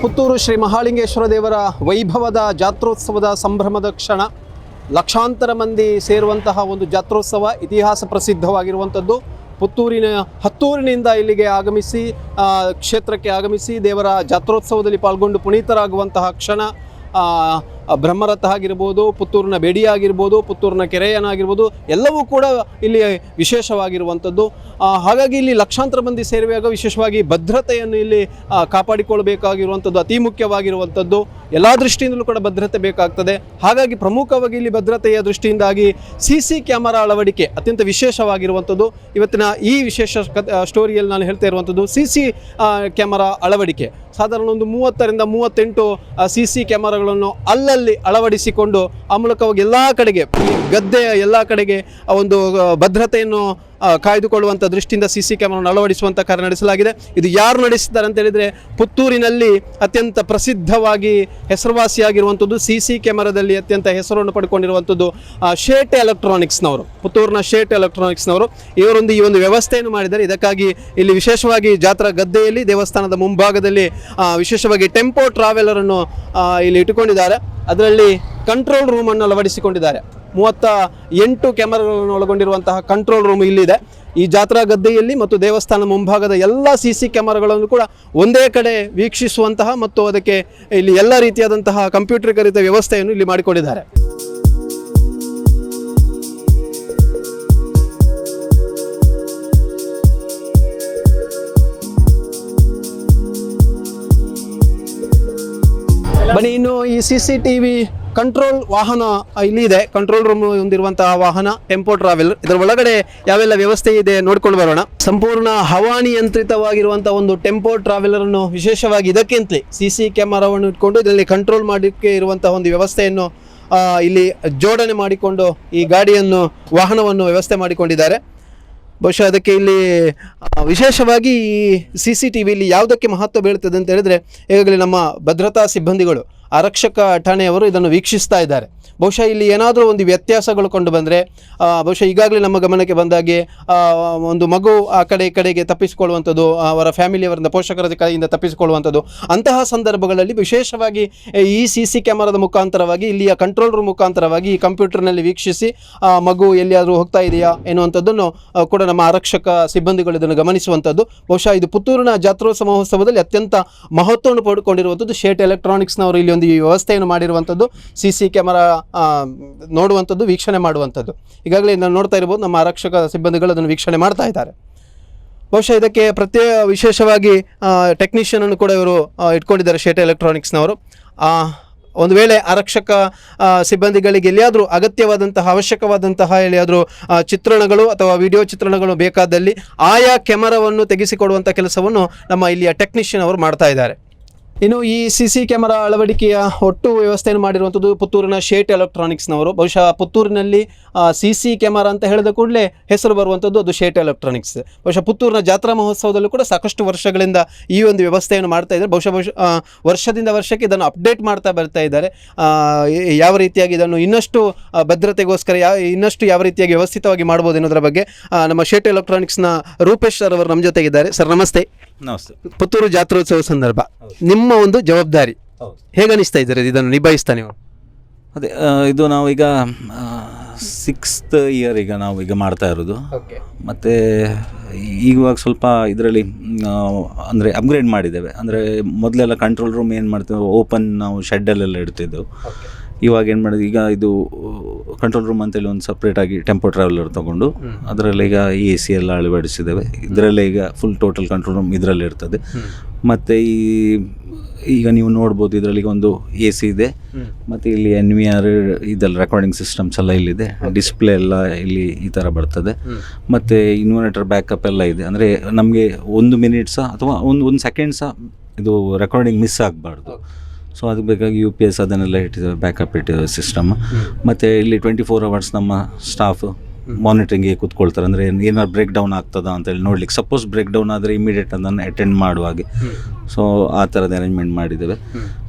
ಪುತ್ತೂರು ಶ್ರೀ ಮಹಾಲಿಂಗೇಶ್ವರ ದೇವರ ವೈಭವದ ಜಾತ್ರೋತ್ಸವದ ಸಂಭ್ರಮದ ಕ್ಷಣ. ಲಕ್ಷಾಂತರ ಮಂದಿ ಸೇರುವಂತಹ ಒಂದು ಜಾತ್ರೋತ್ಸವ ಇತಿಹಾಸ ಪ್ರಸಿದ್ಧವಾಗಿರುವಂಥದ್ದು. ಪುತ್ತೂರಿನ ಹತ್ತೂರಿನಿಂದ ಇಲ್ಲಿಗೆ ಆಗಮಿಸಿ ಕ್ಷೇತ್ರಕ್ಕೆ ಆಗಮಿಸಿ ದೇವರ ಜಾತ್ರೋತ್ಸವದಲ್ಲಿ ಪಾಲ್ಗೊಂಡು ಪುನೀತರಾಗುವಂತಹ ಕ್ಷಣ. ಬ್ರಹ್ಮರಥ ಆಗಿರ್ಬೋದು, ಪುತ್ತೂರಿನ ಬೇಡಿ ಆಗಿರ್ಬೋದು, ಪುತ್ತೂರಿನ ಕೆರೆಯನಾಗಿರ್ಬೋದು ಎಲ್ಲವೂ ಕೂಡ ಇಲ್ಲಿ ವಿಶೇಷವಾಗಿರುವಂಥದ್ದು. ಹಾಗಾಗಿ ಇಲ್ಲಿ ಲಕ್ಷಾಂತರ ಮಂದಿ ಸೇರುವಾಗ ವಿಶೇಷವಾಗಿ ಭದ್ರತೆಯನ್ನು ಇಲ್ಲಿ ಕಾಪಾಡಿಕೊಳ್ಳಬೇಕಾಗಿರುವಂಥದ್ದು, ಅತಿ ಮುಖ್ಯವಾಗಿರುವಂಥದ್ದು. ಎಲ್ಲ ದೃಷ್ಟಿಯಿಂದಲೂ ಕೂಡ ಭದ್ರತೆ ಬೇಕಾಗ್ತದೆ. ಹಾಗಾಗಿ ಪ್ರಮುಖವಾಗಿ ಇಲ್ಲಿ ಭದ್ರತೆಯ ದೃಷ್ಟಿಯಿಂದಾಗಿ ಸಿ ಸಿ ಕ್ಯಾಮರಾ ಅಳವಡಿಕೆ ಅತ್ಯಂತ ವಿಶೇಷವಾಗಿರುವಂಥದ್ದು. ಇವತ್ತಿನ ಈ ವಿಶೇಷ ಸ್ಟೋರಿಯಲ್ಲಿ ನಾನು ಹೇಳ್ತಾ ಇರುವಂಥದ್ದು ಸಿ ಸಿ ಕ್ಯಾಮರಾ ಅಳವಡಿಕೆ. ಸಾಧಾರಣ ಒಂದು ಮೂವತ್ತರಿಂದ ಮೂವತ್ತೆಂಟು ಸಿ ಸಿ ಕ್ಯಾಮರಾಗಳನ್ನು ಅಲ್ಲಲ್ಲಿ ಅಳವಡಿಸಿಕೊಂಡು ಆ ಮೂಲಕವಾಗಿ ಎಲ್ಲ ಕಡೆಗೆ ಗದ್ದೆಯ ಎಲ್ಲ ಕಡೆಗೆ ಆ ಒಂದು ಭದ್ರತೆಯನ್ನು ಕಾಯ್ದುಕೊಳ್ಳುವಂಥ ದೃಷ್ಟಿಯಿಂದ ಸಿ ಸಿ ಕ್ಯಾಮರಾವನ್ನು ಅಳವಡಿಸುವಂಥ ಕಾರ್ಯ ನಡೆಸಲಾಗಿದೆ. ಇದು ಯಾರು ನಡೆಸಿದ್ದಾರೆ ಅಂತ ಹೇಳಿದರೆ ಪುತ್ತೂರಿನಲ್ಲಿ ಅತ್ಯಂತ ಪ್ರಸಿದ್ಧವಾಗಿ ಹೆಸರುವಾಸಿಯಾಗಿರುವಂಥದ್ದು ಸಿ ಸಿ ಕ್ಯಾಮರಾದಲ್ಲಿ ಅತ್ಯಂತ ಹೆಸರನ್ನು ಪಡ್ಕೊಂಡಿರುವಂಥದ್ದು ಶೇಟ್ ಎಲೆಕ್ಟ್ರಾನಿಕ್ಸ್ನವರು, ಪುತ್ತೂರಿನ ಶೇಟ್ ಎಲೆಕ್ಟ್ರಾನಿಕ್ಸ್ನವರು. ಇವರೊಂದು ಈ ಒಂದು ವ್ಯವಸ್ಥೆಯನ್ನು ಮಾಡಿದ್ದಾರೆ. ಇದಕ್ಕಾಗಿ ಇಲ್ಲಿ ವಿಶೇಷವಾಗಿ ಜಾತ್ರಾ ಗದ್ದೆಯಲ್ಲಿ, ದೇವಸ್ಥಾನದ ಮುಂಭಾಗದಲ್ಲಿ ವಿಶೇಷವಾಗಿ ಟೆಂಪೋ ಟ್ರಾವೆಲರನ್ನು ಇಲ್ಲಿ ಇಟ್ಟುಕೊಂಡಿದ್ದಾರೆ. ಅದರಲ್ಲಿ ಕಂಟ್ರೋಲ್ ರೂಮನ್ನು ಅಳವಡಿಸಿಕೊಂಡಿದ್ದಾರೆ. ಮೂವತ್ತ ಎಂಟು ಕ್ಯಾಮರಾಗಳನ್ನು ಒಳಗೊಂಡಿರುವಂತಹ ಕಂಟ್ರೋಲ್ ರೂಮ್ ಇಲ್ಲಿದೆ. ಈ ಜಾತ್ರಾ ಗದ್ದೆಯಲ್ಲಿ ಮತ್ತು ದೇವಸ್ಥಾನ ಮುಂಭಾಗದ ಎಲ್ಲ ಸಿ ಸಿ ಕ್ಯಾಮರಾಗಳನ್ನು ಕೂಡ ಒಂದೇ ಕಡೆ ವೀಕ್ಷಿಸುವಂತಹ ಮತ್ತು ಅದಕ್ಕೆ ಇಲ್ಲಿ ಎಲ್ಲ ರೀತಿಯಾದಂತಹ ಕಂಪ್ಯೂಟರೀಕರಿತ ವ್ಯವಸ್ಥೆಯನ್ನು ಇಲ್ಲಿ ಮಾಡಿಕೊಂಡಿದ್ದಾರೆ. ಬನ್ನಿ, ಇನ್ನು ಈ C C T V control ವಾಹನ ಇಲ್ಲಿ ಇದೆ. ಕಂಟ್ರೋಲ್ ರೂಮ್ ಹೊಂದಿರುವಂತಹ ವಾಹನ, ಟೆಂಪೋ ಟ್ರಾವೆಲ್. ಇದರ ಒಳಗಡೆ ಯಾವೆಲ್ಲ ವ್ಯವಸ್ಥೆ ಇದೆ ನೋಡ್ಕೊಂಡು ಬರೋಣ. ಸಂಪೂರ್ಣ ಹವಾನಿಯಂತ್ರಿತವಾಗಿರುವಂತಹ ಒಂದು ಟೆಂಪೋ ಟ್ರಾವೆಲರ್ ಅನ್ನು ವಿಶೇಷವಾಗಿ ಇದಕ್ಕಿಂತಲೇ ಸಿ ಸಿ ಕ್ಯಾಮರಾವನ್ನು ಇಟ್ಕೊಂಡು ಇದರಲ್ಲಿ ಕಂಟ್ರೋಲ್ ಮಾಡಲಿಕ್ಕೆ ಇರುವಂತಹ ಒಂದು ವ್ಯವಸ್ಥೆಯನ್ನು ಇಲ್ಲಿ ಜೋಡಣೆ ಮಾಡಿಕೊಂಡು ಈ ಗಾಡಿಯನ್ನು, ವಾಹನವನ್ನು ವ್ಯವಸ್ಥೆ ಮಾಡಿಕೊಂಡಿದ್ದಾರೆ. ಬಹುಶಃ ಅದಕ್ಕೆ ಇಲ್ಲಿ ವಿಶೇಷವಾಗಿ ಈ ಸಿ ಸಿ ಟಿ ವಿಲಿ ಯಾವುದಕ್ಕೆ ಮಹತ್ವ ಬೀಳುತ್ತದೆ ಅಂತ ಹೇಳಿದ್ರೆ, ಈಗಾಗಲೇ ನಮ್ಮ ಭದ್ರತಾ ಸಿಬ್ಬಂದಿಗಳು ಆರಕ್ಷಕ ಠಾಣೆಯವರು ಇದನ್ನು ವೀಕ್ಷಿಸ್ತಾ ಇದ್ದಾರೆ. ಬಹುಶಃ ಇಲ್ಲಿ ಏನಾದರೂ ಒಂದು ವ್ಯತ್ಯಾಸಗಳು ಕಂಡು ಬಂದರೆ ಬಹುಶಃ ಈಗಾಗಲೇ ನಮ್ಮ ಗಮನಕ್ಕೆ ಬಂದಾಗೆ ಒಂದು ಮಗು ಆ ಕಡೆ ಕಡೆಗೆ ತಪ್ಪಿಸಿಕೊಳ್ಳುವಂಥದ್ದು ಅವರ ಫ್ಯಾಮಿಲಿಯವರಿಂದ ಪೋಷಕರ ಕೈಯಿಂದ ತಪ್ಪಿಸಿಕೊಳ್ಳುವಂಥದ್ದು, ಅಂತಹ ಸಂದರ್ಭಗಳಲ್ಲಿ ವಿಶೇಷವಾಗಿ ಈ ಸಿ ಸಿ ಕ್ಯಾಮರಾದ ಮುಖಾಂತರವಾಗಿ, ಇಲ್ಲಿಯ ಕಂಟ್ರೋಲ್ ರೂಮ್ ಮುಖಾಂತರವಾಗಿ ಈ ಕಂಪ್ಯೂಟರ್ನಲ್ಲಿ ವೀಕ್ಷಿಸಿ ಮಗು ಎಲ್ಲಿಯಾದರೂ ಹೋಗ್ತಾ ಇದೆಯಾ ಎನ್ನುವಂಥದ್ದನ್ನು ಕೂಡ ನಮ್ಮ ಆರಕ್ಷಕ ಸಿಬ್ಬಂದಿಗಳು ಇದನ್ನು ಗಮನಿಸುವಂಥದ್ದು. ಬಹುಶಃ ಇದು ಪುತ್ತೂರಿನ ಜಾತ್ರೋತ್ಸವ ಮಹೋತ್ಸವದಲ್ಲಿ ಅತ್ಯಂತ ಮಹತ್ವವನ್ನು ಪಡೆದುಕೊಂಡಿರುವಂಥದ್ದು ಶೇಟ್ ಎಲೆಕ್ಟ್ರಾನಿಕ್ಸ್ನವರು ಇಲ್ಲಿ ಒಂದು ಈ ವ್ಯವಸ್ಥೆಯನ್ನು ಮಾಡಿರುವಂಥದ್ದು. ಸಿ ಸಿ ಕ್ಯಾಮರಾ ನೋಡುವಂಥದ್ದು, ವೀಕ್ಷಣೆ ಮಾಡುವಂಥದ್ದು. ಈಗಾಗಲೇ ನಾನು ನೋಡ್ತಾ ಇರ್ಬೋದು, ನಮ್ಮ ಆರಕ್ಷಕ ಸಿಬ್ಬಂದಿಗಳು ಅದನ್ನು ವೀಕ್ಷಣೆ ಮಾಡ್ತಾ ಇದ್ದಾರೆ. ಬಹುಶಃ ಇದಕ್ಕೆ ಪ್ರತ್ಯೇಕ ವಿಶೇಷವಾಗಿ ಟೆಕ್ನಿಷಿಯನ್ ಅನ್ನು ಕೂಡ ಇವರು ಇಟ್ಕೊಂಡಿದ್ದಾರೆ ಶೇಟ್ ಎಲೆಕ್ಟ್ರಾನಿಕ್ಸ್ನವರು ಒಂದು ವೇಳೆ ಆರಕ್ಷಕ ಸಿಬ್ಬಂದಿಗಳಿಗೆ ಎಲ್ಲಿಯಾದರೂ ಅಗತ್ಯವಾದಂತಹ, ಅವಶ್ಯಕವಾದಂತಹ ಎಲ್ಲಿಯಾದರೂ ಚಿತ್ರಣಗಳು ಅಥವಾ ವಿಡಿಯೋ ಚಿತ್ರಣಗಳು ಬೇಕಾದಲ್ಲಿ ಆಯಾ ಕ್ಯಾಮರಾವನ್ನು ತೆಗೆಸಿಕೊಡುವಂಥ ಕೆಲಸವನ್ನು ನಮ್ಮ ಇಲ್ಲಿಯ ಟೆಕ್ನಿಷಿಯನ್ ಅವರು ಮಾಡ್ತಾ ಇದ್ದಾರೆ. ಇನ್ನು ಈ ಸಿ ಸಿ ಕ್ಯಾಮರಾ ಅಳವಡಿಕೆಯ ಒಟ್ಟು ವ್ಯವಸ್ಥೆಯನ್ನು ಮಾಡಿರುವಂಥದ್ದು ಪುತ್ತೂರಿನ ಶೇಟ್ ಎಲೆಕ್ಟ್ರಾನಿಕ್ಸ್ನವರು. ಬಹುಶಃ ಪುತ್ತೂರಿನಲ್ಲಿ ಸಿ ಸಿ ಕ್ಯಾಮರಾ ಅಂತ ಹೇಳಿದ ಕೂಡಲೇ ಹೆಸರು ಬರುವಂಥದ್ದು ಅದು ಶೇಟ್ ಎಲೆಕ್ಟ್ರಾನಿಕ್ಸ್. ಬಹುಶಃ ಪುತ್ತೂರಿನ ಜಾತ್ರಾ ಮಹೋತ್ಸವದಲ್ಲೂ ಕೂಡ ಸಾಕಷ್ಟು ವರ್ಷಗಳಿಂದ ಈ ಒಂದು ವ್ಯವಸ್ಥೆಯನ್ನು ಮಾಡ್ತಾ ಇದ್ದಾರೆ. ಬಹುಶಃ ಬಹುಶಃ ವರ್ಷದಿಂದ ವರ್ಷಕ್ಕೆ ಇದನ್ನು ಅಪ್ಡೇಟ್ ಮಾಡ್ತಾ ಬರ್ತಾ ಇದ್ದಾರೆ. ಯಾವ ರೀತಿಯಾಗಿ ಇದನ್ನು ಇನ್ನಷ್ಟು ಭದ್ರತೆಗೋಸ್ಕರ ಯಾವ ಇನ್ನಷ್ಟು ಯಾವ ರೀತಿಯಾಗಿ ವ್ಯವಸ್ಥಿತವಾಗಿ ಮಾಡ್ಬೋದು ಅನ್ನೋದರ ಬಗ್ಗೆ ನಮ್ಮ ಶೇಟ್ ಎಲೆಕ್ಟ್ರಾನಿಕ್ಸ್ನ ರೂಪೇಶ್ ಸರ್ ಅವರು ನಮ್ಮ ಜೊತೆಗಿದ್ದಾರೆ. ಸರ್ ನಮಸ್ತೆ. ನಮಸ್ತೆ. ಪುತ್ತೂರು ಜಾತ್ರೋತ್ಸವ ಸಂದರ್ಭ. ನಿಮ್ಮ ಒಂದು ಜವಾಬ್ದಾರಿ. ಹೇಗನಿಸ್ತಾ ಹೇಗೆ ಅನಿಸ್ತಾ ಇದ್ದಾರೆ? ಇದನ್ನು ನಿಭಾಯಿಸ್ತಾ ನೀವು. ಅದೇ ಆ, ಇದು ನಾವೀಗ ಈಗ ಸಿಕ್ಸ್ತ್ ಇಯರ್ ಈಗ ನಾವು ಈಗ ಮಾಡ್ತಾ ಇರೋದು. ಮತ್ತು ಈವಾಗ ಸ್ವಲ್ಪ ಇದರಲ್ಲಿ ಅಂದರೆ ಅಪ್ಗ್ರೇಡ್ ಮಾಡಿದ್ದೇವೆ. ಅಂದರೆ ಮೊದಲೆಲ್ಲ ಕಂಟ್ರೋಲ್ ರೂಮ್ ಏನು ಮಾಡ್ತೇವೆ? ಓಪನ್ ನಾವು ಶೆಡ್ಡಲ್ಲೆಲ್ಲ ಇಡ್ತಿದ್ದೆವು. ಇವಾಗ ಏನು ಮಾಡಿದ್ವಿ? ಈಗ ಇದು ಕಂಟ್ರೋಲ್ ರೂಮ್ ಅಂತೇಳಿ ಒಂದು ಸಪ್ರೇಟಾಗಿ ಟೆಂಪೋ ಟ್ರಾವೆಲರ್ ತೊಗೊಂಡು ಅದರಲ್ಲಿ ಈಗ ಎ ಸಿ ಎಲ್ಲ ಅಳವಡಿಸಿದ್ದೇವೆ. ಇದರಲ್ಲೇ ಈಗ ಫುಲ್ ಟೋಟಲ್ ಕಂಟ್ರೋಲ್ ರೂಮ್ ಇದರಲ್ಲಿ ಇರ್ತದೆ. ಮತ್ತು ಈ ಈಗ ನೀವು ನೋಡ್ಬೋದು ಇದರಲ್ಲಿ ಒಂದು ಎ ಸಿ ಇದೆ. ಮತ್ತು ಇಲ್ಲಿ ಎನ್ ವಿ ಆರ್ ಇದೆಲ್ಲ ರೆಕಾರ್ಡಿಂಗ್ ಸಿಸ್ಟಮ್ಸ್ ಎಲ್ಲ ಇಲ್ಲಿದೆ. ಡಿಸ್ಪ್ಲೇ ಎಲ್ಲ ಇಲ್ಲಿ ಈ ಥರ ಬರ್ತದೆ. ಮತ್ತು ಇನ್ವರ್ಟರ್ ಬ್ಯಾಕಪ್ ಎಲ್ಲ ಇದೆ. ಅಂದರೆ ನಮಗೆ ಒಂದು ಮಿನಿಟ್ಸ ಸಹ ಅಥವಾ ಒಂದು ಒಂದು ಸೆಕೆಂಡ್ ಸಹ ಇದು ರೆಕಾರ್ಡಿಂಗ್ ಮಿಸ್ ಆಗಬಾರ್ದು. ಸೊ ಅದಕ್ಕೆ ಬೇಕಾಗಿ ಯು ಪಿ ಎಸ್ ಅದನ್ನೆಲ್ಲ ಇಟ್ಟಿದ್ದೇವೆ ಬ್ಯಾಕಪ್ ಇಟ್ಟಿದ್ದೇವೆ ಸಿಸ್ಟಮ್ ಮತ್ತು ಇಲ್ಲಿ ಟ್ವೆಂಟಿ ಫೋರ್ ಅವರ್ಸ್ ನಮ್ಮ ಸ್ಟಾಫ್ ಮಾನಿಟ್ರಿಂಗಿಗೆ ಕೂತ್ಕೊಳ್ತಾರೆ. ಅಂದರೆ ಏನಾರು ಬ್ರೇಕ್ ಡೌನ್ ಆಗ್ತದ ಅಂತ ಹೇಳಿ ನೋಡ್ಲಿಕ್ಕೆ. ಸಪೋಸ್ ಬ್ರೇಕ್ ಡೌನ್ ಆದರೆ ಇಮಿಡಿಯೇಟ್ ಅದನ್ನು ಅಟೆಂಡ್ ಮಾಡುವಾಗೆ. ಸೊ ಆ ಥರದ ಅರೇಂಜ್ಮೆಂಟ್ ಮಾಡಿದ್ದೇವೆ.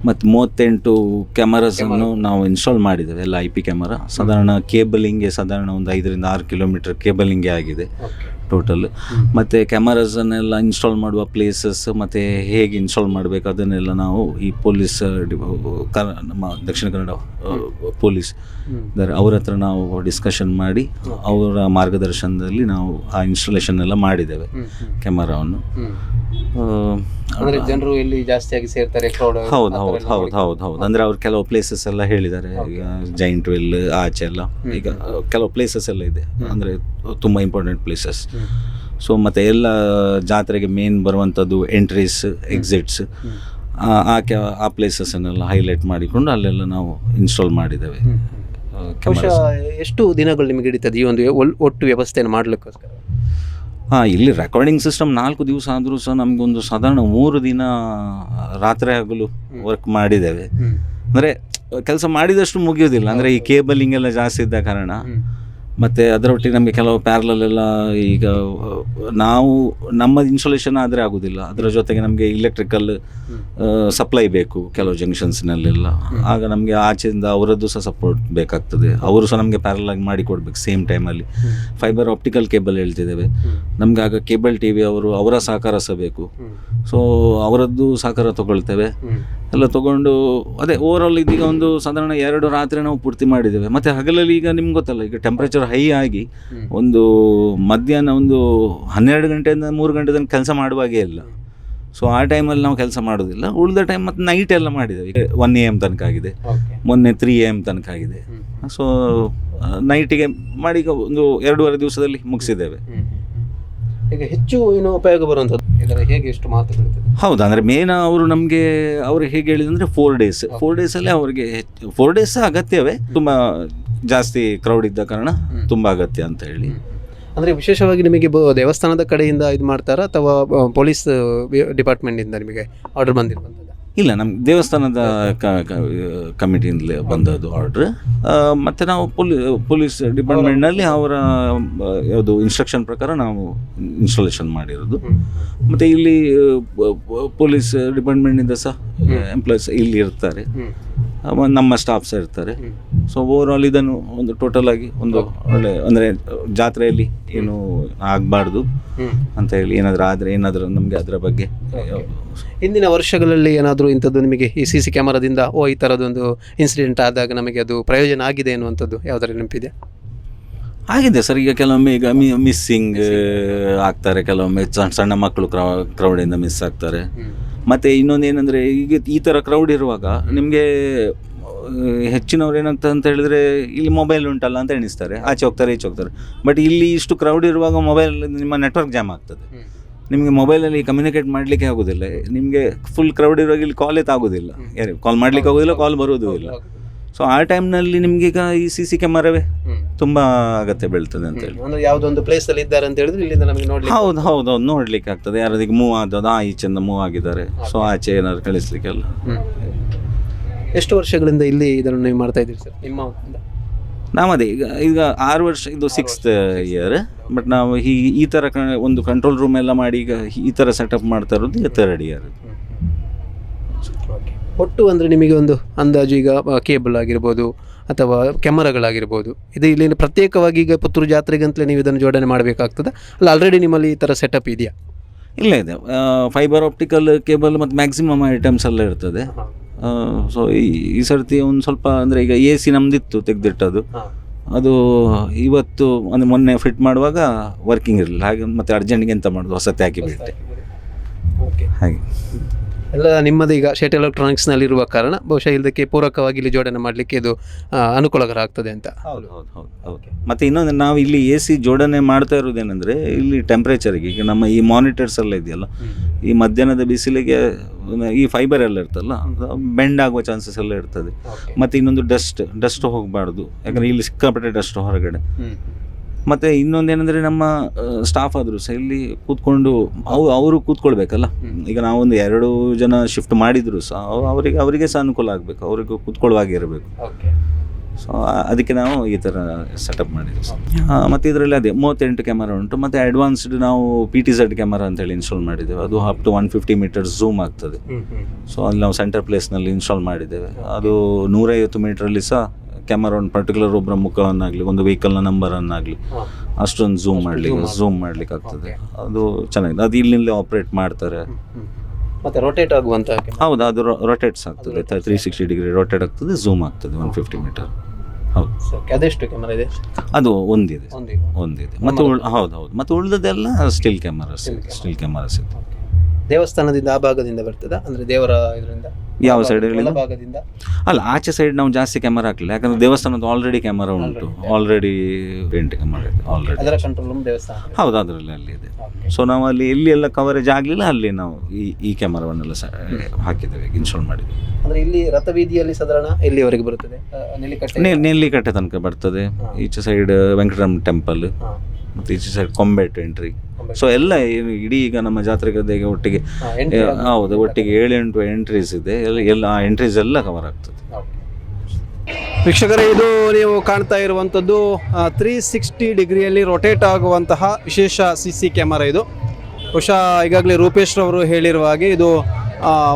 ಮತ್ತು ಮೂವತ್ತೆಂಟು ಕ್ಯಾಮರಾಸನ್ನು ನಾವು ಇನ್ಸ್ಟಾಲ್ ಮಾಡಿದ್ದೇವೆ. ಎಲ್ಲ ಐ ಪಿ ಕ್ಯಾಮರಾ ಸಾಧಾರಣ ಕೇಬಲಿಂಗ್ಗೆ ಸಾಧಾರಣ ಒಂದು ಐದರಿಂದ ಆರು ಕಿಲೋಮೀಟರ್ ಕೇಬಲಿಂಗೆ ಆಗಿದೆ ಟೋಟಲ್ ಮತ್ತು ಕ್ಯಾಮರಾಸನ್ನೆಲ್ಲ ಇನ್ಸ್ಟಾಲ್ ಮಾಡುವ ಪ್ಲೇಸಸ್ ಮತ್ತು ಹೇಗೆ ಇನ್ಸ್ಟಾಲ್ ಮಾಡಬೇಕು ಅದನ್ನೆಲ್ಲ ನಾವು ಈ ಪೊಲೀಸ್ ನಮ್ಮ ದಕ್ಷಿಣ ಕನ್ನಡ ಪೊಲೀಸ್ ಅವ್ರ ಹತ್ರ ನಾವು ಡಿಸ್ಕಷನ್ ಮಾಡಿ ಅವರ ಮಾರ್ಗದರ್ಶನದಲ್ಲಿ ನಾವು ಆ ಇನ್ಸ್ಟಾಲೇಷನ್ ಎಲ್ಲ ಮಾಡಿದ್ದೇವೆ ಕ್ಯಾಮರಾವನ್ನು ಅಂದ್ರೆ ಜನರು ಇಲ್ಲಿ ಜಾಸ್ತಿಯಾಗಿ ಸೇರ್ತಾರೆ ಹೌದು ಹೌದು ಹೌದು ಹೌದು ಹೌದು. ಅಂದರೆ ಅವ್ರು ಕೆಲವು ಪ್ಲೇಸಸ್ ಎಲ್ಲ ಹೇಳಿದ್ದಾರೆ ಈಗ ಜೈಂಟ್ ವೆಲ್ ಆಚೆ ಎಲ್ಲ. ಈಗ ಕೆಲವು ಪ್ಲೇಸಸ್ ಎಲ್ಲ ಇದೆ. ಅಂದ್ರೆ ತುಂಬಾ ಇಂಪಾರ್ಟೆಂಟ್ ಪ್ಲೇಸಸ್ ಸೊ ಮತ್ತೆ ಎಲ್ಲ ಜಾತ್ರೆಗೆ ಮೇನ್ ಬರುವಂಥದ್ದು ಎಂಟ್ರೀಸ್ ಎಕ್ಸಿಟ್ಸ್ ಆ ಕ್ಯಾ ಆ ಪ್ಲೇಸಸ್ಸನ್ನೆಲ್ಲ ಹೈಲೈಟ್ ಮಾಡಿಕೊಂಡು ಅಲ್ಲೆಲ್ಲ ನಾವು ಇನ್ಸ್ಟಾಲ್ ಮಾಡಿದ್ದೇವೆ. ಬಹುಶಃ ಎಷ್ಟು ದಿನಗಳು ನಿಮಗೆ ಹಿಡಿತದೆ ಈ ಒಂದು ಒಟ್ಟು ವ್ಯವಸ್ಥೆಯನ್ನು ಮಾಡಲಿಕ್ಕೋಸ್ಕರ? ಹಾಂ ಇಲ್ಲಿ ರೆಕಾರ್ಡಿಂಗ್ ಸಿಸ್ಟಮ್ ನಾಲ್ಕು ದಿವಸ ಆದರೂ ಸಹ ನಮಗೊಂದು ಸಾಧಾರಣ ಮೂರು ದಿನ ರಾತ್ರಿ ಆಗಲು ವರ್ಕ್ ಮಾಡಿದ್ದೇವೆ. ಅಂದರೆ ಕೆಲಸ ಮಾಡಿದಷ್ಟು ಮುಗಿಯೋದಿಲ್ಲ ಅಂದರೆ ಈ ಕೇಬಲಿಂಗ್ ಎಲ್ಲ ಜಾಸ್ತಿ ಇದ್ದ ಕಾರಣ. ಮತ್ತು ಅದರೊಟ್ಟಿಗೆ ನಮಗೆ ಕೆಲವು ಪ್ಯಾರಲಲ್ಲೆಲ್ಲ ಈಗ ನಾವು ನಮ್ಮ ಇನ್ಸೊಲೇಷನ್ ಆದರೆ ಆಗೋದಿಲ್ಲ. ಅದರ ಜೊತೆಗೆ ನಮಗೆ ಇಲೆಕ್ಟ್ರಿಕಲ್ ಸಪ್ಲೈ ಬೇಕು ಕೆಲವು ಜಂಕ್ಷನ್ಸ್ನಲ್ಲೆಲ್ಲ ಆಗ ನಮಗೆ ಆಚೆಯಿಂದ ಅವರದ್ದು ಸಹ ಸಪೋರ್ಟ್ ಬೇಕಾಗ್ತದೆ. ಅವರು ಸಹ ನಮಗೆ ಪ್ಯಾರಲಾಗಿ ಮಾಡಿ ಕೊಡ್ಬೇಕು ಸೇಮ್ ಟೈಮಲ್ಲಿ ಫೈಬರ್ ಆಪ್ಟಿಕಲ್ ಕೇಬಲ್ ಹೇಳ್ತಿದ್ದೇವೆ. ನಮಗೆ ಆಗ ಕೇಬಲ್ ಟಿ ವಿ ಅವರು ಅವರ ಸಹಕಾರ ಸಹ ಬೇಕು. ಸೊ ಅವರದ್ದು ಸಹಕಾರ ತಗೊಳ್ತೇವೆ. ಎಲ್ಲ ತಗೊಂಡು ಅದೇ ಓವರಾಲ್ ಇದೀಗ ಒಂದು ಸಾಧಾರಣ ಎರಡು ರಾತ್ರಿ ನಾವು ಪೂರ್ತಿ ಮಾಡಿದ್ದೇವೆ. ಮತ್ತು ಹಗಲಲ್ಲಿ ಈಗ ನಿಮ್ಗೆ ಗೊತ್ತಲ್ಲ ಈಗ ಟೆಂಪ್ರೇಚರ್ ಹೈ ಆಗಿ ಒಂದು ಮಧ್ಯಾಹ್ನ ಒಂದು ಹನ್ನೆರಡು ಗಂಟೆಯಿಂದ ಮೂರು ಗಂಟೆ ತನಕ ಕೆಲಸ ಮಾಡುವಾಗೇ ಇಲ್ಲ. ಸೊ ಆ ಟೈಮಲ್ಲಿ ನಾವು ಕೆಲಸ ಮಾಡೋದಿಲ್ಲ ಉಳಿದ ಟೈಮ್ ಮತ್ತು ನೈಟ್ ಎಲ್ಲ ಮಾಡಿದ್ದೇವೆ. ಈಗ ಒನ್ ಎ ಎಂ ತನಕ ಆಗಿದೆ. ಮೊನ್ನೆ ತ್ರೀ ಎ ಎಂ ತನಕ ಆಗಿದೆ. ಸೊ ನೈಟಿಗೆ ಮಾಡಿ ಈಗ ಒಂದು ಎರಡೂವರೆ ದಿವಸದಲ್ಲಿ ಮುಗಿಸಿದ್ದೇವೆ. ಈಗ ಹೆಚ್ಚು ಏನು ಉಪಯೋಗ ಬರುವಂಥದ್ದು? ಇದರ ಹೇಗೆ ಎಷ್ಟು ಮಾತು ಬೀಳ್ತದೆ? ಹೌದು ಅಂದರೆ ಮೇನ್ ಅವರು ನಮಗೆ ಅವರು ಹೇಗೆ ಹೇಳಿದಂದರೆ ಫೋರ್ ಡೇಸ್ ಫೋರ್ ಡೇಸಲ್ಲಿ ಅವರಿಗೆ ಫೋರ್ ಡೇಸ್ ಅಗತ್ಯವೇ. ತುಂಬ ಜಾಸ್ತಿ ಕ್ರೌಡ್ ಇದ್ದ ಕಾರಣ ತುಂಬ ಅಗತ್ಯ ಅಂತ ಹೇಳಿ. ಅಂದರೆ ವಿಶೇಷವಾಗಿ ನಿಮಗೆ ಬ- ದೇವಸ್ಥಾನದ ಕಡೆಯಿಂದ ಇದು ಮಾಡ್ತಾರಾ ಅಥವಾ ಪೊಲೀಸ್ ಡಿಪಾರ್ಟ್ಮೆಂಟಿಂದ ನಿಮಗೆ ಆರ್ಡರ್ ಬಂದಿರುವಂಥದ್ದು? ಇಲ್ಲ ನಮ್ಮ ದೇವಸ್ಥಾನದ ಕಮಿಟಿಯಿಂದಲೇ ಬಂದದ್ದು ಆರ್ಡ್ರ್ ಮತ್ತು ನಾವು ಪೊಲೀ ಪೊಲೀಸ್ ಡಿಪಾರ್ಟ್ಮೆಂಟ್ನಲ್ಲಿ ಅವರ ಯಾವುದು ಇನ್ಸ್ಟ್ರಕ್ಷನ್ ಪ್ರಕಾರ ನಾವು ಇನ್ಸ್ಟಾಲೇಷನ್ ಮಾಡಿರೋದು. ಮತ್ತು ಇಲ್ಲಿ ಪೊಲೀಸ್ ಡಿಪಾರ್ಟ್ಮೆಂಟಿಂದ ಸಹ ಎಂಪ್ಲಾಯ್ಸ್ ಇಲ್ಲಿ ಇರ್ತಾರೆ. ನಮ್ಮ ಸ್ಟಾಫ್ಸ್ ಇರ್ತಾರೆ. ಸೊ ಓವರಾಲ್ ಇದನ್ನು ಒಂದು ಟೋಟಲ್ ಆಗಿ ಒಂದು ಒಳ್ಳೆ ಅಂದರೆ ಜಾತ್ರೆಯಲ್ಲಿ ಏನು ಆಗಬಾರ್ದು ಅಂತ ಹೇಳಿ ಏನಾದರೂ ಆದರೆ ಏನಾದರೂ ನಮಗೆ ಅದರ ಬಗ್ಗೆ ಹಿಂದಿನ ವರ್ಷಗಳಲ್ಲಿ ಏನಾದರೂ ಇಂಥದ್ದು ನಿಮಗೆ ಈ ಸಿ ಸಿ ಕ್ಯಾಮರಾದಿಂದ ಓ ಈ ಥರದೊಂದು ಇನ್ಸಿಡೆಂಟ್ ಆದಾಗ ನಮಗೆ ಅದು ಪ್ರಯೋಜನ ಆಗಿದೆ ಅನ್ನುವಂಥದ್ದು ಯಾವುದರ ನೆನಪಿದೆ ಆಗಿದೆ ಸರ್ ಈಗ ಕೆಲವೊಮ್ಮೆ ಈಗ ಮಿ ಮಿಸ್ಸಿಂಗ್ ಆಗ್ತಾರೆ. ಕೆಲವೊಮ್ಮೆ ಸಣ್ಣ ಸಣ್ಣ ಮಕ್ಕಳು ಕ್ರೌ ಕ್ರೌಡಿಂದ ಮಿಸ್ ಆಗ್ತಾರೆ. ಮತ್ತು ಇನ್ನೊಂದು ಏನಂದರೆ ಈಗ ಈ ಥರ ಕ್ರೌಡ್ ಇರುವಾಗ ನಿಮಗೆ ಹೆಚ್ಚಿನವ್ರು ಏನಂತ ಅಂತ ಹೇಳಿದ್ರೆ ಇಲ್ಲಿ ಮೊಬೈಲ್ ಉಂಟಲ್ಲ ಅಂತ ಎಣಿಸ್ತಾರೆ. ಆಚೆ ಹೋಗ್ತಾರೆ ಈಚೆ ಹೋಗ್ತಾರೆ. ಬಟ್ ಇಲ್ಲಿ ಇಷ್ಟು ಕ್ರೌಡ್ ಇರುವಾಗ ಮೊಬೈಲ್ ನಿಮ್ಮ ನೆಟ್ವರ್ಕ್ ಜಾಮ್ ಆಗ್ತದೆ. ನಿಮಗೆ ಮೊಬೈಲಲ್ಲಿ ಕಮ್ಯುನಿಕೇಟ್ ಮಾಡಲಿಕ್ಕೆ ಆಗೋದಿಲ್ಲ. ನಿಮಗೆ ಫುಲ್ ಕ್ರೌಡ್ ಇರುವಾಗ ಇಲ್ಲಿ ಕಾಲ್ ಆಗೋದಿಲ್ಲ ಯಾರು ಕಾಲ್ ಮಾಡ್ಲಿಕ್ಕೆ ಆಗೋದಿಲ್ಲ ಕಾಲ್ ಬರೋದು ಇಲ್ಲ. ಸೊ ಆ ಟೈಮ್ನಲ್ಲಿ ನಿಮ್ಗೆ ಈಗ ಈ ಸಿ ಸಿ ಕ್ಯಾಮರಾವೇ ತುಂಬ ಅಗತ್ಯ ಬೀಳ್ತದೆ ಅಂತ ಹೇಳಿ. ಅಂದ್ರೆ ಯಾವುದೊಂದು ಪ್ಲೇಸ್ ಅಲ್ಲಿ ಇದ್ದಾರೆ ಅಂತ ಹೇಳಿದ್ರೆ ಇಲ್ಲಿಂದ ನಮಗೆ ನೋಡಿ ಹೌದು ಹೌದು ಹೌದು ನೋಡ್ಲಿಕ್ಕೆ ಆಗ್ತದೆ. ಯಾರದೀಗ ಮೂವ್ ಆದದ್ದು ಆ ಈಚೆಯಿಂದ ಮೂವ್ ಆಗಿದ್ದಾರೆ. ಸೊ ಆಚೆ ಏನಾದ್ರು ಕಳಿಸ್ಲಿಕ್ಕೆಲ್ಲ. ಎಷ್ಟು ವರ್ಷಗಳಿಂದ ಇಲ್ಲಿ ಇದನ್ನು ನೀವು ಮಾಡ್ತಾ ಇದ್ದೀರಿ ಸರ್? ನಿಮ್ಮ ನಾವದೇ ಈಗ ಈಗ ಆರು ವರ್ಷ ಇದು ಸಿಕ್ಸ್ತ್ ಇಯರ್ ಬಟ್ ನಾವು ಈ ಈ ಥರ ಒಂದು ಕಂಟ್ರೋಲ್ ರೂಮ್ ಎಲ್ಲ ಮಾಡಿ ಈಗ ಈ ಥರ ಸೆಟಪ್ ಮಾಡ್ತಾ ಇರೋದು ಥರ್ಡ್ ಇಯರ್ ಒಟ್ಟು ಅಂದರೆ ನಿಮಗೆ ಒಂದು ಅಂದಾಜು ಈಗ ಕೇಬಲ್ ಆಗಿರ್ಬೋದು ಅಥವಾ ಕ್ಯಾಮರಾಗಳಾಗಿರ್ಬೋದು. ಇದು ಇಲ್ಲಿ ಪ್ರತ್ಯೇಕವಾಗಿ ಈಗ ಪುತ್ತೂರು ಜಾತ್ರೆಗಂತಲೇ ನೀವು ಇದನ್ನು ಜೋಡಣೆ ಮಾಡಬೇಕಾಗ್ತದೆ? ಅಲ್ಲ ಆಲ್ರೆಡಿ ನಿಮ್ಮಲ್ಲಿ ಈ ಥರ ಸೆಟಪ್ ಇದೆಯಾ? ಇಲ್ಲ ಇದೆ. ಫೈಬರ್ ಆಪ್ಟಿಕಲ್ ಕೇಬಲ್ ಮತ್ತು ಮ್ಯಾಕ್ಸಿಮಮ್ ಐಟಮ್ಸ್ ಎಲ್ಲ ಇರ್ತದೆ. ಸೊ ಈ ಈ ಸರ್ತಿ ಒಂದು ಸ್ವಲ್ಪ ಅಂದರೆ ಈಗ ಎ ಸಿ ನಮ್ದಿತ್ತು ತೆಗೆದಿಟ್ಟದು ಅದು ಇವತ್ತು ಅಂದರೆ ಮೊನ್ನೆ ಫಿಟ್ ಮಾಡುವಾಗ ವರ್ಕಿಂಗ್ ಇರಲಿಲ್ಲ. ಹಾಗೆ ಮತ್ತೆ ಅರ್ಜೆಂಟ್ಗೆ ಎಂತ ಮಾಡೋದು? ಹೊಸತೆ ಹಾಕಿ ಬಿಟ್ಟೆ. ಓಕೆ ಹಾಗೆ. ಎಲ್ಲ ನಿಮ್ಮದೀಗ ಈಗ ಶೇಟ್ ಎಲೆಕ್ಟ್ರಾನಿಕ್ಸ್ನಲ್ಲಿ ಇರುವ ಕಾರಣ ಬಹುಶಃ ಇದಕ್ಕೆ ಪೂರಕವಾಗಿ ಇಲ್ಲಿ ಜೋಡಣೆ ಮಾಡಲಿಕ್ಕೆ ಇದು ಆ, ಅನುಕೂಲಕರ ಆಗ್ತದೆ ಅಂತ. ಹೌದು ಹೌದು ಹೌದು ಓಕೆ. ಮತ್ತು ಇನ್ನೊಂದು ನಾವು ಇಲ್ಲಿ ಎ ಸಿ ಜೋಡಣೆ ಮಾಡ್ತಾ ಇರೋದೇನೆಂದರೆ ಇಲ್ಲಿ ಟೆಂಪ್ರೇಚರಿಗೆ ಈಗ ನಮ್ಮ ಈ ಮಾನಿಟರ್ಸ್ ಎಲ್ಲ ಇದೆಯಲ್ಲ ಈ ಮಧ್ಯಾಹ್ನದ ಬಿಸಿಲಿಗೆ ಈ ಫೈಬರ್ ಎಲ್ಲ ಇರ್ತಲ್ಲ ಬೆಂಡ್ ಆಗುವ ಚಾನ್ಸಸ್ ಎಲ್ಲ ಇರ್ತದೆ. ಮತ್ತು ಇನ್ನೊಂದು ಡಸ್ಟ್ ಡಸ್ಟ್ ಹೋಗಬಾರ್ದು. ಯಾಕಂದರೆ ಇಲ್ಲಿ ಸಿಕ್ಕಾಪಟ್ಟೆ ಡಸ್ಟ್ ಹೊರಗಡೆ. ಮತ್ತು ಇನ್ನೊಂದೇನೆಂದರೆ ನಮ್ಮ ಸ್ಟಾಫ್ ಆದರೂ ಸಹ ಇಲ್ಲಿ ಕೂತ್ಕೊಂಡು ಅವು ಅವರು ಕೂತ್ಕೊಳ್ಬೇಕಲ್ಲ. ಈಗ ನಾವೊಂದು ಎರಡು ಜನ ಶಿಫ್ಟ್ ಮಾಡಿದ್ರು ಸಹ ಅವ್- ಅವರಿಗೆ ಅವರಿಗೆ ಸಹ ಅನುಕೂಲ ಆಗಬೇಕು. ಅವರಿಗೆ ಕೂತ್ಕೊಳ್ಳುವಾಗೆ ಇರಬೇಕು. ಓಕೆ ಸೊ ಅದಕ್ಕೆ ನಾವು ಈ ಥರ ಸೆಟಪ್ ಮಾಡಿದ್ವಿ ಮತ್ತು ಇದರಲ್ಲಿ ಅದೇ ಮೂವತ್ತೆಂಟು ಕ್ಯಾಮರಾ ಉಂಟು. ಮತ್ತು ಅಡ್ವಾನ್ಸ್ಡ್ ನಾವು ಪಿ ಟಿ ಝೆಡ್ ಕ್ಯಾಮರಾ ಅಂತೇಳಿ ಇನ್ಸ್ಟಾಲ್ ಮಾಡಿದ್ದೇವೆ. ಅದು up to one fifty metre zoom ಆಗ್ತದೆ. ಸೊ ಅಲ್ಲಿ ನಾವು ಸೆಂಟರ್ ಪ್ಲೇಸ್ನಲ್ಲಿ ಇನ್ಸ್ಟಾಲ್ ಮಾಡಿದ್ದೇವೆ. ಅದು ನೂರೈವತ್ತು ಮೀಟ್ರಲ್ಲಿ ಸಹ ಕ್ಯಾಮರಾ ಒಂದು ಪರ್ಟಿಕ್ಯುಲರ್ ಒಬ್ಬರ ಮುಖವನ್ನಾಗಲಿ ಒಂದು ವೆಹಿಕಲ್ನ ನಂಬರನ್ನಾಗಲಿ ಅಷ್ಟೊಂದು ಝೂಮ್ ಮಾಡಲಿಕ್ಕೆ ಝೂಮ್ ಮಾಡ್ಲಿಕ್ಕೆ ಆಗ್ತದೆ ಅದು ಚೆನ್ನಾಗಿದೆ. ಅದು ಇಲ್ಲಿಂದಲೇ ಆಪ್ರೇಟ್ ಮಾಡ್ತಾರೆ. ಮತ್ತೆ ರೊಟೇಟ್ ಆಗುವಂತ ಹೌದು ಅದು ರೊಟೇಟ್ಸ್ ಆಗ್ತದೆ. ತ್ರೀ ಸಿಕ್ಸ್ಟಿ ಡಿಗ್ರಿ ರೊಟೇಟ್ ಆಗ್ತದೆ ಝೂಮ್ ಆಗ್ತದೆ ಒನ್ ಫಿಫ್ಟಿ ಮೀಟರ್ ಹೌದು. ಅದೆಷ್ಟು ಕ್ಯಾಮರಾ ಇದೆ? ಅದು ಒಂದಿದೆ. ಒಂದಿದೆ. ಮತ್ತು ಹೌದು ಹೌದು. ಮತ್ತು ಉಳಿದದೆಲ್ಲ ಸ್ಟಿಲ್ ಕ್ಯಾಮರಾಸ್ ಸ್ಟಿಲ್ ಕ್ಯಾಮರಾ ಇದೆ ದೇವಸ್ಥಾನದಿಂದ ಆ ಭಾಗದಿಂದ ಬರ್ತದ? ಅಂದ್ರೆ ದೇವರ ಇದರಿಂದ? ಯಾವ ಸೈಡ್ ಹೇಳಿ ಭಾಗದಿಂದ? ಅಲ್ಲ ಆಚೆ ಸೈಡ್ ನಾವು ಜಾಸ್ತಿ ಕ್ಯಾಮರಾ ಹಾಕಲಿಲ್ಲ. ಯಾಕಂದ್ರೆ ದೇವಸ್ಥಾನದ ಆಲ್ರೆಡಿ ಕ್ಯಾಮರಾ ಉಂಟು. ಆಲ್ರೆಡಿ ಪೇಂಟ್ ಕ್ಯಾಮರಾ ಇದೆ ಆಲ್ರೆಡಿ ಅದರ ಕಂಟ್ರೋಲ್ ರೂಮ್ ದೇವಸ್ಥಾನ. ಹೌದು ಅದರಲ್ಲಿ ಅಲ್ಲಿ ಇದೆ. ಸೊ ನಾವು ಅಲ್ಲಿ ಎಲ್ಲಿ ಎಲ್ಲ ಕವರೇಜ್ ಆಗಲಿಲ್ಲ ಅಲ್ಲಿ ನಾವು ಈ ಈ ಕ್ಯಾಮರಾವನ್ನೆಲ್ಲ ಹಾಕಿದ್ದೇವೆ ಇನ್ಸ್ಟಾಲ್ ಮಾಡಿದ್ದೇವೆ. ಅಂದ್ರೆ ಇಲ್ಲಿ ರಥಬೀದಿಯಲ್ಲಿ ಸಾಧಾರಣ ಎಲ್ಲಿವರೆಗೆ ಬರುತ್ತದೆ? ನೆಲ್ಲಿಕಟ್ಟೆ ನೆಲ್ಲಿಕಟ್ಟೆ ತನಕ ಬರ್ತದೆ. ಈಚೆ ಸೈಡ್ ವೆಂಕಟರಮಣ ಟೆಂಪಲ್ ಈಚೆ ಸೈಡ್ ಕೊಂಬೆಟ್ ಎಂಟ್ರಿ ಸೊ ಎಲ್ಲ ಏನು ಇಡೀ ಈಗ ನಮ್ಮ ಜಾತ್ರೆ ಗದ್ದೆಗೆ ಒಟ್ಟಿಗೆ ಹೌದು ಒಟ್ಟಿಗೆ ಏಳೆಂಟು ಎಂಟು ಎಂಟ್ರೀಸ್ ಇದೆ. ಎಲ್ಲ ಎಲ್ಲ ಆ ಎಂಟ್ರೀಸ್ ಎಲ್ಲ ಕವರ್ ಆಗ್ತದೆ. ವೀಕ್ಷಕರೇ ಇದು ನೀವು ಕಾಣ್ತಾ ಇರುವಂಥದ್ದು ತ್ರೀ ಸಿಕ್ಸ್ಟಿ ಡಿಗ್ರಿಯಲ್ಲಿ ರೊಟೇಟ್ ಆಗುವಂತಹ ವಿಶೇಷ ಸಿ ಸಿ ಕ್ಯಾಮರಾ ಇದು. ಬಹುಶಃ ಈಗಾಗಲೇ ರೂಪೇಶ್ ರವರು ಹೇಳಿರುವ ಹಾಗೆ ಇದು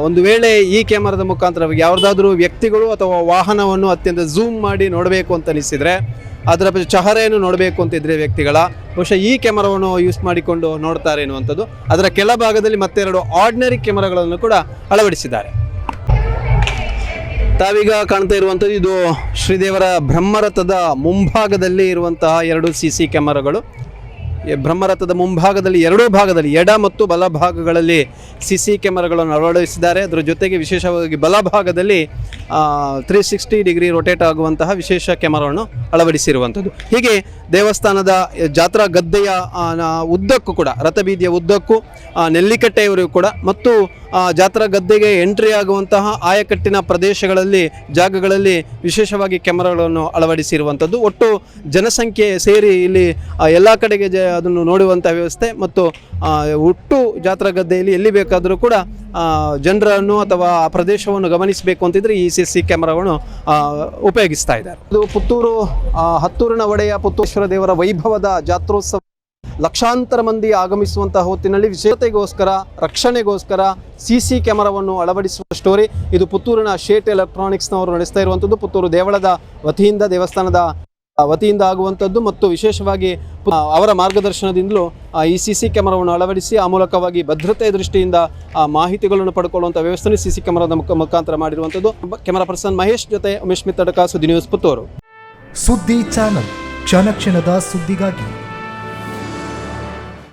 ಒಂದು ವೇಳೆ ಈ ಕ್ಯಾಮರಾದ ಮುಖಾಂತರ ಯಾವುದಾದ್ರೂ ವ್ಯಕ್ತಿಗಳು ಅಥವಾ ವಾಹನವನ್ನು ಅತ್ಯಂತ ಝೂಮ್ ಮಾಡಿ ನೋಡಬೇಕು ಅಂತ ಅನಿಸಿದರೆ ಅದರ ಚಹರೆಯನ್ನು ನೋಡಬೇಕು ಅಂತಿದ್ರೆ ವ್ಯಕ್ತಿಗಳ. ಬಹುಶಃ ಈ ಕ್ಯಾಮರಾವನ್ನು ಯೂಸ್ ಮಾಡಿಕೊಂಡು ನೋಡ್ತಾರೆ ಎನ್ನುವಂಥದ್ದು. ಅದರ ಕೆಳಭಾಗದಲ್ಲಿ ಮತ್ತೆರಡು ಆರ್ಡಿನರಿ ಕ್ಯಾಮರಾಗಳನ್ನು ಕೂಡ ಅಳವಡಿಸಿದ್ದಾರೆ. ತಾವೀಗ ಕಾಣ್ತಾ ಇರುವಂಥದ್ದು ಇದು ಶ್ರೀದೇವರ ಬ್ರಹ್ಮರಥದ ಮುಂಭಾಗದಲ್ಲಿ ಇರುವಂತಹ ಎರಡು ಸಿ ಸಿ ಕ್ಯಾಮರಾಗಳು. ಬ್ರಹ್ಮರಥದ ಮುಂಭಾಗದಲ್ಲಿ ಎರಡೂ ಭಾಗದಲ್ಲಿ ಎಡ ಮತ್ತು ಬಲ ಭಾಗಗಳಲ್ಲಿ ಸಿ ಸಿ ಕ್ಯಾಮರಾಗಳನ್ನು ಅಳವಡಿಸಿದ್ದಾರೆ. ಅದರ ಜೊತೆಗೆ ವಿಶೇಷವಾಗಿ ಬಲಭಾಗದಲ್ಲಿ ತ್ರೀ ಸಿಕ್ಸ್ಟಿ ಡಿಗ್ರಿ ರೊಟೇಟ್ ಆಗುವಂತಹ ವಿಶೇಷ ಕ್ಯಾಮರಾವನ್ನು ಅಳವಡಿಸಿರುವಂಥದ್ದು. ಹೀಗೆ ದೇವಸ್ಥಾನದ ಜಾತ್ರಾ ಗದ್ದೆಯ ಉದ್ದಕ್ಕೂ ಕೂಡ, ರಥಬೀದಿಯ ಉದ್ದಕ್ಕೂ ನೆಲ್ಲಿಕಟ್ಟೆಯವರಿಗೂ ಕೂಡ ಮತ್ತು ಜಾತ್ರಾ ಗದ್ದೆಗೆ ಎಂಟ್ರಿ ಆಗುವಂತಹ ಆಯಕಟ್ಟಿನ ಪ್ರದೇಶಗಳಲ್ಲಿ, ಜಾಗಗಳಲ್ಲಿ ವಿಶೇಷವಾಗಿ ಕ್ಯಾಮರಾಗಳನ್ನು ಅಳವಡಿಸಿರುವಂಥದ್ದು. ಒಟ್ಟು ಜನಸಂಖ್ಯೆ ಸೇರಿ ಇಲ್ಲಿ ಎಲ್ಲ ಕಡೆಗೆ ಜ ಅದನ್ನು ನೋಡುವಂಥ ವ್ಯವಸ್ಥೆ ಮತ್ತು ಒಟ್ಟು ಜಾತ್ರಾ ಗದ್ದೆಯಲ್ಲಿ ಎಲ್ಲಿ ಬೇಕಾದರೂ ಕೂಡ ಜನರನ್ನು ಅಥವಾ ಆ ಪ್ರದೇಶವನ್ನು ಗಮನಿಸಬೇಕು ಅಂತಿದ್ರೆ ಈ ಸಿ ಸಿ ಕ್ಯಾಮರಾವನ್ನು ಉಪಯೋಗಿಸ್ತಾ ಇದ್ದಾರೆ. ಇದು ಪುತ್ತೂರು ಹತ್ತೂರಿನ ಒಡೆಯ ಪುತ್ತೂಶ್ವರ ದೇವರ ವೈಭವದ ಜಾತ್ರೋತ್ಸವ. ಲಕ್ಷಾಂತರ ಮಂದಿ ಆಗಮಿಸುವಂತಹ ಹೊತ್ತಿನಲ್ಲಿ ವಿಶೇಷತೆಗೋಸ್ಕರ ರಕ್ಷಣೆಗೋಸ್ಕರ ಸಿ ಸಿ ಕ್ಯಾಮರಾವನ್ನು ಅಳವಡಿಸುವ ಸ್ಟೋರಿ. ಇದು ಪುತ್ತೂರಿನ ಶೇಟ್ ಎಲೆಕ್ಟ್ರಾನಿಕ್ಸ್ನವರು ನಡೆಸ್ತಾ ಇರುವಂಥದ್ದು. ಪುತ್ತೂರು ದೇವಳದ ವತಿಯಿಂದ ದೇವಸ್ಥಾನದ ವತಿಯಿಂದ ಆಗುವಂಥದ್ದು ಮತ್ತು ವಿಶೇಷವಾಗಿ ಅವರ ಮಾರ್ಗದರ್ಶನದಿಂದಲೂ ಈ ಸಿ ಸಿ ಕ್ಯಾಮರಾವನ್ನು ಅಳವಡಿಸಿ, ಆ ಮೂಲಕವಾಗಿ ಭದ್ರತೆ ದೃಷ್ಟಿಯಿಂದ, ಆ, ಮಾಹಿತಿಗಳನ್ನು ಪಡ್ಕೊಳ್ಳುವಂಥ ವ್ಯವಸ್ಥೆ ಸಿ ಸಿ ಕ್ಯಾಮರಾದ ಮುಖ ಮುಖಾಂತರ ಮಾಡಿರುವಂಥದ್ದು. ಕ್ಯಾಮರಾ ಪರ್ಸನ್ ಮಹೇಶ್ ಜೊತೆ ಉಮೇಶ್ ಮಿತ್ತಡಕ ಸುದ್ದಿ ನ್ಯೂಸ್ ಪುತ್ತೂರು. ಸುದ್ದಿ ಚಾನಲ್, ಕ್ಷಣ ಕ್ಷಣದ ಸುದ್ದಿಗಾಗಿ.